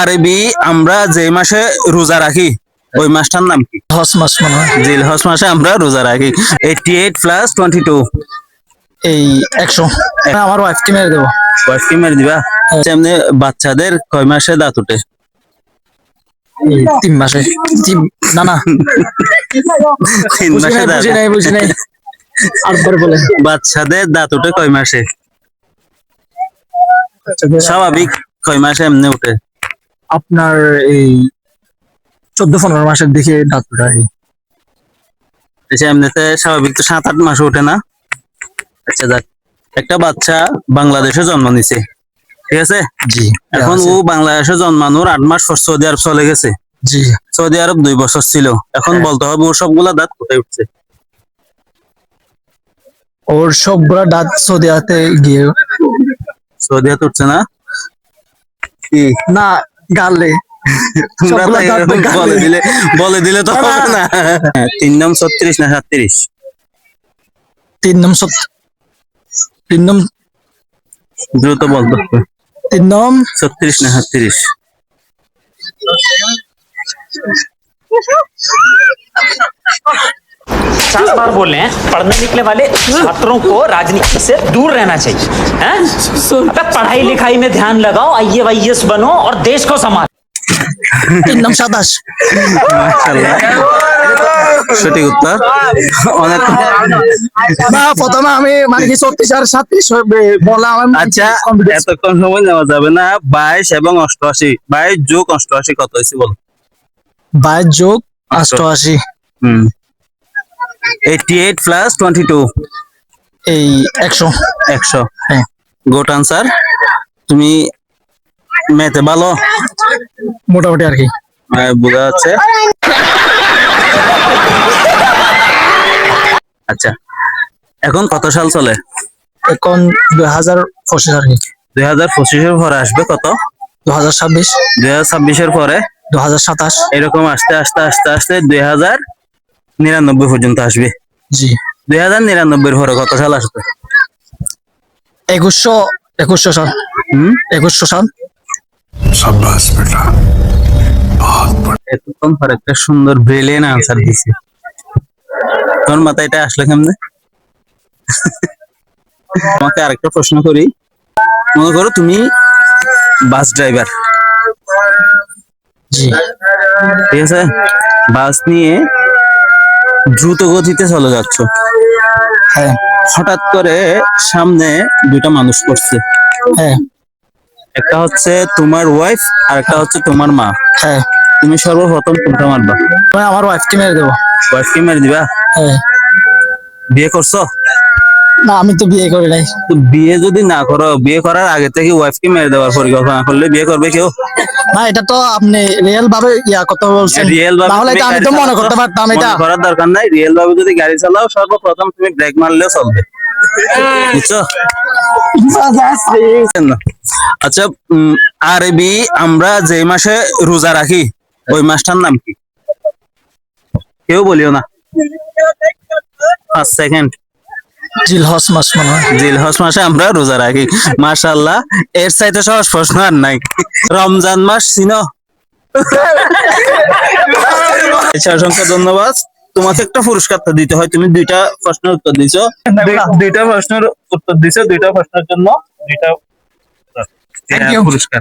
আরবি আমরা যে মাসে রোজা রাখি ওই মাসটার নাম কি? হস মাস মনে হয়। জিলহজ মাসে আমরা রোজা রাখি। Eighty eight plus twenty two এই একশো। আমার ওয়াইফকে মেরে দেবো। বয়স কি মেরে দিবা? এমনি বাচ্চাদের কয় মাসে দাঁত উঠে এই তিন মাসে। তিন না না। তিন মাসে দাঁত বুঝি নাই বুঝি নাই। আরেকবার বলে। বাচ্চাদের দাঁত উঠে কয় মাসে? স্বাভাবিক কয় মাসে এমনি উঠে আপনার এই চোদ্দ পনেরো মাসের দিকে দাঁত এসে এমনিতে স্বাভাবিক তো সাত আট মাসে ওঠে না। আচ্ছা যাক। একটা বাচ্চা বাংলাদেশে জন্ম নিছে। ঠিক আছে? জি এখন ও বাংলাদেশে জন্মানোর আট মাস পর সৌদি আরব চলে গেছে। জি। সৌদি আরব দুই বছর ছিল। এখন হ্যাঁ। বলতে হবে ওর সবগুলা দাঁত কোথায় উঠছে? ওর সবগুলা দাঁত সৌদি আরবে গিয়ে সৌদি আরব উঠছে না? না গালে। বলে দিলে বলে দিলে তো হবে না। তিন নাম ছত্রিশ না সাতত্রিশ? তিন নম তিন নম দ্রুত বলতো তিন নম ছত্রিশ না সাতত্রিশ? पचास बार बोले हैं पढ़ने निकले वाले छात्रों को राजनीति से दूर रहना चाहिए हैं? अबे पढ़ाई लिखाई में ध्यान लगाओ आई एस बनो और देश को संभालो তিন নম সাতাশ মাশাআল্লাহ। সঠিক উত্তর অনেক না প্রথমে আমি মানে কি ছত্রিশ আর সাতত্রিশ বলা আমার আচ্ছা confidence। এতক্ষণ সময় নেওয়া যাবে না বাইশ এবং অষ্টআশি বাইশ যোগ অষ্টআশি কত হয়েছে বলো বাইশ যোগ অষ্টআশি হুম eighty eight plus twenty two এই একশো। একশো। হ্যাঁ। গোট আনসার তুমি মেতে ভালো? মোটামুটি আর কি। আহ, বোঝা যাচ্ছে। আচ্ছা এখন কত সাল চলে? এখন দুই হাজার পঁচিশ আর কি। দুই হাজার পঁচিশের পরে আসবে কত? দু হাজার ছাব্বিশ। দুই হাজার ছাব্বিশের পরে? দু হাজার সাতাশ। এরকম আস্তে আস্তে আস্তে আস্তে দুই হাজার নিরানব্বই পর্যন্ত আসবে। জি। দুই হাজার নিরানব্বই পরে কত সাল আসবে? একুশশো একুশশো সাল। হম? একুশশো সাল। এতক্ষণ পর একটা সুন্দর ব্রিলিয়ান আনসার দিছে। তোর মাথায় এটা আসলে কেমনে? তোমাকে আরেকটা প্রশ্ন করি। মনে করো তুমি বাস ড্রাইভার জি। ঠিক আছে? বাস নিয়ে দ্রুত গতিতে চলে যাচ্ছ। হ্যাঁ। হঠাৎ করে সামনে দুইটা মানুষ পড়ছে। হ্যাঁ। একটা হচ্ছে তোমার ওয়াইফ আর একটা হচ্ছে তোমার মা। হ্যাঁ। তুমি সর্বপ্রথম কোনটা মারবা? আমি আমার ওয়াইফকে মেরে দেবো। ওয়াইফকে মেরে দিবা? হ্যাঁ। বিয়ে করছ? না আমি তো বিয়ে করি নাই। বিয়ে যদি না করো বিয়ে করার আগে থেকে ওয়াইফকে মেরে দেওয়ার পরিকল্পনা করলে বিয়ে করবে কেউ? না এটা তো আপনি রিয়েল ভাবে ইয়া কথা বলছেন। রিয়েল ভাবে তাহলে আমি তো মনে করতে পারতাম এটা। করার দরকার নাই রিয়েল ভাবে যদি গাড়ি চালাও সর্বপ্রথম তুমি ব্রেক মারলেও চলবে। বুঝছ। আচ্ছা আরবি আমরা যে মাসে রোজা রাখি ওই মাসটার নাম কি? কেউ বলিও না। পাঁচ সেকেন্ড জিলহস মাস মনে হয়। জিলহজ মাসে আমরা রোজা রাখি। মাশাল্লাহ এর চাইতে সহজ প্রশ্ন আর নাই। রমজান মাস চিনো? আচ্ছা, অসংখ্য ধন্যবাদ। তোমাকে একটা পুরস্কার তো দিতে হয় তুমি দুইটা প্রশ্নের উত্তর দিছো। দুইটা প্রশ্নের উত্তর দিছো দুইটা প্রশ্নের জন্য দুইটা পুরস্কার।